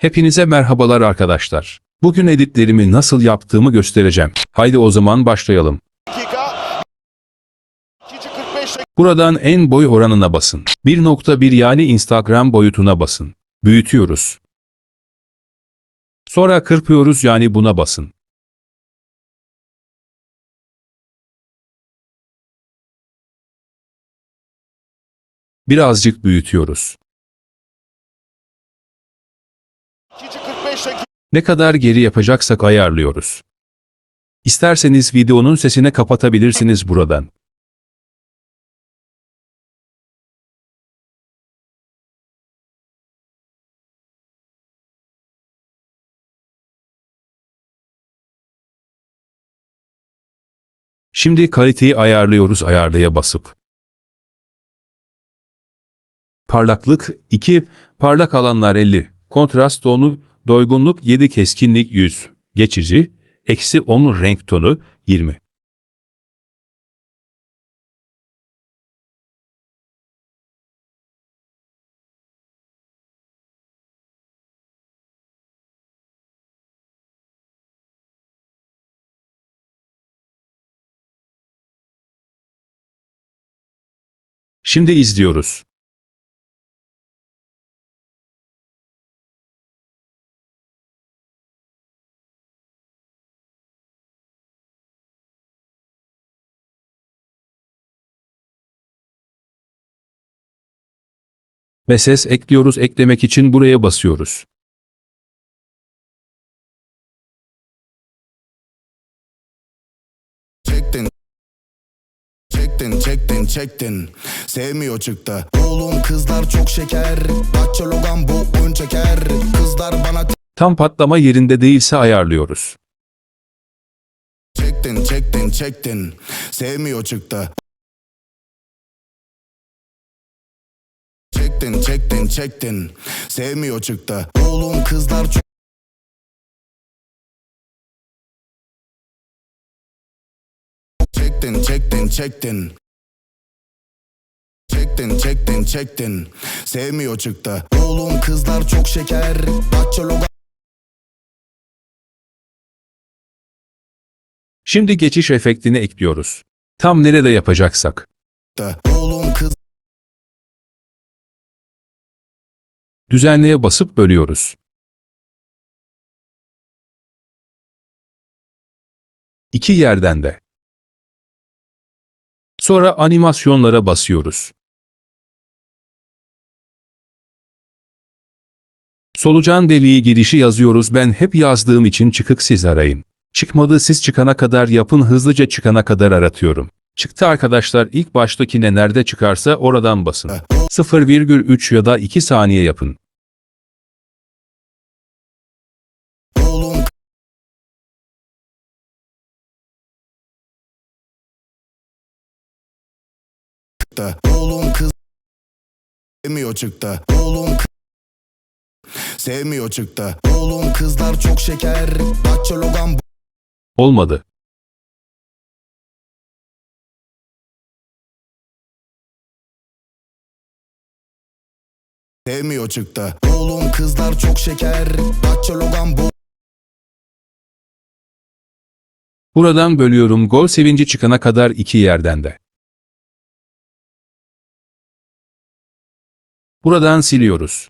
Hepinize merhabalar arkadaşlar. Bugün editlerimi nasıl yaptığımı göstereceğim. Haydi o zaman başlayalım. dakika. İkinci 45 dakika. Buradan en boy oranına basın. 1.1 yani Instagram boyutuna basın. Büyütüyoruz. Sonra kırpıyoruz yani buna basın. Birazcık büyütüyoruz. Ne kadar geri yapacaksak ayarlıyoruz. İsterseniz videonun sesini kapatabilirsiniz buradan. Şimdi kaliteyi ayarlıyoruz ayarlaya basıp. Parlaklık 2, parlak alanlar 50, kontrast tonu, doygunluk 7, keskinlik 100, geçici, eksi 10 renk tonu 20. Şimdi izliyoruz. Ve ses ekliyoruz eklemek için buraya basıyoruz. Çektin. Çektin çektin çektin. Sevmiyor çıktı. Oğlum kızlar çok şeker. Datça Logan bu ön çeker. Kızlar bana Tam patlama yerinde değilse ayarlıyoruz. çektin çektin çektin. Sevmiyor çıktı Çektin çektin çektin. Sevmiyor çıktı. Oğlum kızlar çok Çektin çektin çektin. Çektin çektin çektin. Sevmiyor çıktı. Oğlum kızlar çok şeker. Logan Şimdi geçiş efektini ekliyoruz. Tam nerede yapacaksak. Düzenleye basıp bölüyoruz. İki yerden de. Sonra animasyonlara basıyoruz. Solucan deliği girişi yazıyoruz ben hep yazdığım için çıkık siz arayın. Çıkmadı siz çıkana kadar yapın hızlıca çıkana kadar aratıyorum. Çıktı arkadaşlar ilk baştakine nerede çıkarsa oradan basın. 0,3 ya da 2 saniye yapın. Oğlum çıktı. Oğlum kız sevmiyor çıktı. Oğlum sevmiyor çıktı. Oğlum kızlar çok şeker. Datça Logan Olmadı. Sevmiyor çıktı. Oğlum kızlar çok şeker. Datça Logan bu Buradan bölüyorum gol sevinci çıkana kadar iki yerden de. Buradan siliyoruz.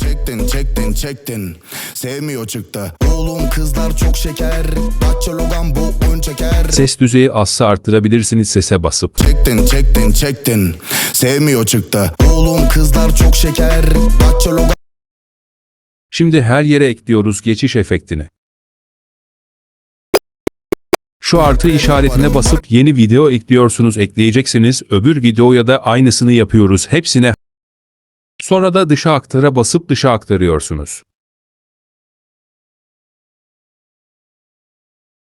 Çektin çektin çektin Sevmiyor çıktı Oğlum kızlar çok şeker Datça Logan bu ön çeker Ses düzeyi azsa arttırabilirsiniz sese basıp. Çektin çektin çektin Sevmiyor çıktı Oğlum kızlar çok şeker Şimdi her yere ekliyoruz geçiş efektini. Şu artı işaretine basıp yeni video ekliyorsunuz ekleyeceksiniz öbür videoya da aynısını yapıyoruz hepsine. Sonra da dışa aktara basıp dışa aktarıyorsunuz.